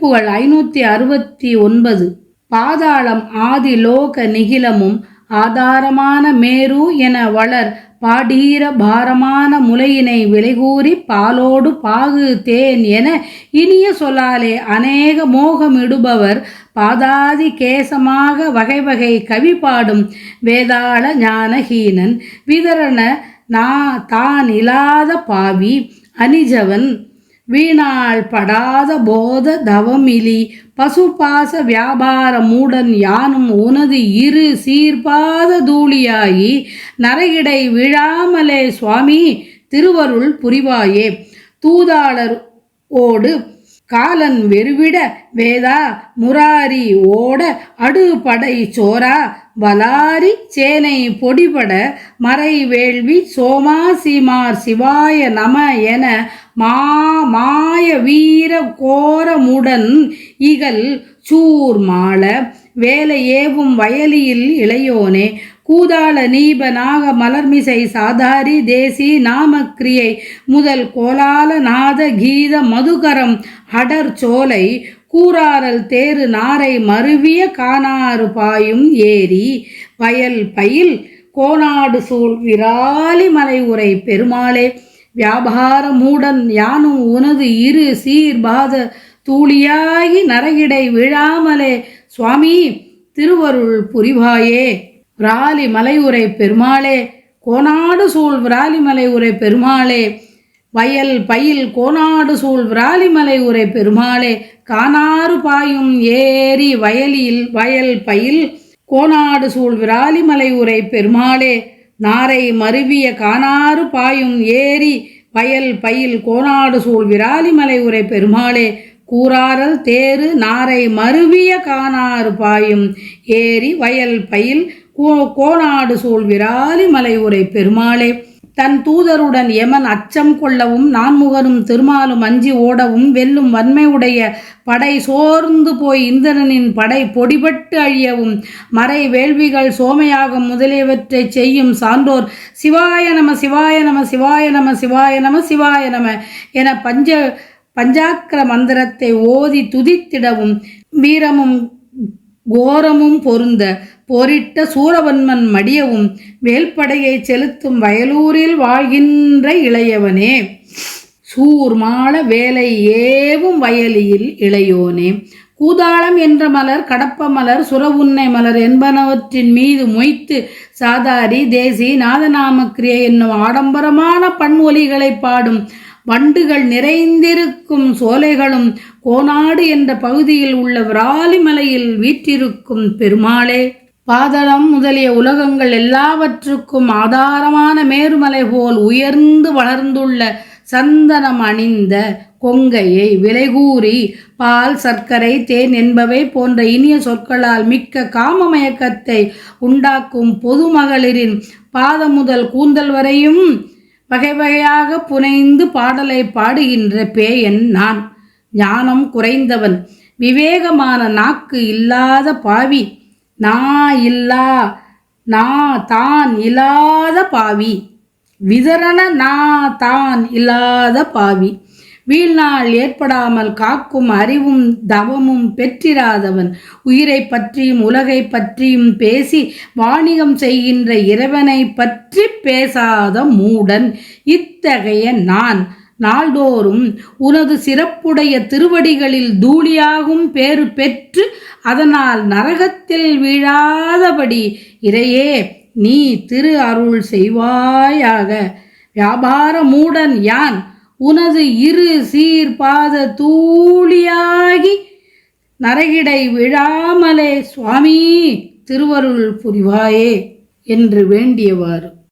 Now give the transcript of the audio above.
திருப்புகள் ஐநூற்றி அறுபத்தி ஒன்பது. பாதாளம் ஆதி லோக நிகிலமும் ஆதாரமான மேரு என வளர் பாடீர பாரமான முலையினை விலைகூறி பாலோடு பாகு தேன் என இனிய சொல்லாலே அநேக மோகமிடுபவர் பாதாதி கேசமாக வகை வகை கவி பாடும் வேதாள ஞானஹீனன் விதரண நா தான் இல்லாத பாவி அனிஜவன் வீணாள் படாத போத தவமிலி பசுபாச வியாபார மூடன் யானும் உனது இரு சீர்பாத தூளியாகி நரகிடை விழாமலே சுவாமி திருவருள் புரிவாயே. தூதாளர் ஓடு காலன் வெறுவிட வேதா முராரி ஓட அடுபடை சோரா வலாரி சேனை பொடிபட மறை வேள்வி சோமா சீமார் சிவாய நம என மா மாய வீர கோரமுடன் இகல் சூர் மாள வேலை ஏவும் வயலியில் இளையோனே கூதாள நீப நாக மலர்மிசை சாதாரி தேசி நாமக்கிரியை முதல் கோலால நாத கீத மதுகரம் அடர் சோலை கூறாரல் தேரு நாரை மருவிய காணாறு பாயும் ஏரி வயல் பயில் கோனாடு சூழ் விராலி மலை உரை பெருமாளே வியாபார மூடன் யானும் உனது இரு சீர் பாத தூளியாகி நரகிடை விழாமலே. சுவாமி திருவருள் புரிவாயே. விராலி மலை உரை பெருமாளே கோனாடு சூழ் விராலி மலை உரை பெருமாளே. வயல் பயில் கோனாடு சூழ் விராலிமலை உரை பெருமாளே. கானாறு பாயும் ஏரி வயலில் வயல் பயில் கோனாடு சூழ் விராலிமலை உரை பெருமாளே. நாரை மருவிய கானாறு பாயும் ஏரி வயல் பயில் கோனாடு சூழ் விராலிமலை உரை பெருமாளே கூறாரல் தேரு நாரை மருவிய கானாறு பாயும் ஏரி வயல் பயில் கோ கோனாடு சூழ் விராலிமலை உரை பெருமாளே. தன் தூதருடன் எமன் அச்சம் கொள்ளவும் நான்முகனும் திருமாலும் அஞ்சி ஓடவும் வெல்லும் வன்மையுடைய படை சோர்ந்து போய் இந்திரனின் படை பொடிபட்டு அழியவும் மறை வேள்விகள் சோமயாகம் முதலியவற்றை செய்யும் சான்றோர் சிவாய நம சிவாய நம சிவாய நம சிவாய நம சிவாய நம என பஞ்ச பஞ்சாக்கர மந்திரத்தை ஓதி துதித்திடவும் வீரமும் கோரமும் பொருந்த போரிட்ட சூரவன்மன் மடியவும் வேல்படையை செலுத்தும் வயலூரில் வாழ்கின்ற இளையவனே. சூர்மாள வேலை ஏவும் வயலியில் இளையோனே. கூதாளம் என்ற மலர் கடப்ப மலர் சுரவுன்னை மலர் என்பனவற்றின் மீது மொய்த்து சாதாரி தேசி நாதநாமக்கிரியை என்னும் ஆடம்பரமான பன்மொழிகளை பாடும் வண்டுகள் நிறைந்திருக்கும் சோலைகளும் கோனாடு என்ற பகுதியில் உள்ள விராலிமலையில் வீற்றிருக்கும் பெருமாளே. பாதளம் முதலிய உலகங்கள் எல்லாவற்றுக்கும் ஆதாரமான மேருமலை போல் உயர்ந்து வளர்ந்துள்ள சந்தனம் அணிந்த கொங்கையை விலைகூறி பால் சர்க்கரை தேன் என்பவை போன்ற இனிய சொற்களால் மிக்க காமமயக்கத்தை உண்டாக்கும் பொதுமகளிரின் பாதம் முதல் கூந்தல் வரையும் வகை வகையாக புனைந்து பாடலை பாடுகின்ற பேயன் நான். ஞானம் குறைந்தவன். விவேகமான நாக்கு இல்லாத பாவி. நா இல்லா நா தான் இல்லாத பாவி. விதரண நான் தான் இல்லாத பாவி. வீழ்நாள் ஏற்படாமல் காக்கும் அறிவும் தவமும் பெற்றிராதவன். உயிரை பற்றியும் உலகை பற்றியும் பேசி வாணிகம் செய்கின்ற இறைவனை பற்றி பேசாத மூடன். இத்தகைய நான் நாள்தோறும் உனது சிறப்புடைய திருவடிகளில் தூளியாகும் பேறு பெற்று அதனால் நரகத்தில் வீழாதபடி இறையே நீ திரு அருள் செய்வாயாக. வியாபார மூடன் யான்? உனது இரு சீர்பாத தூளியாகி நரகிடை விழாமலே சுவாமி திருவருள் புரிவாயே என்று வேண்டியவாறு.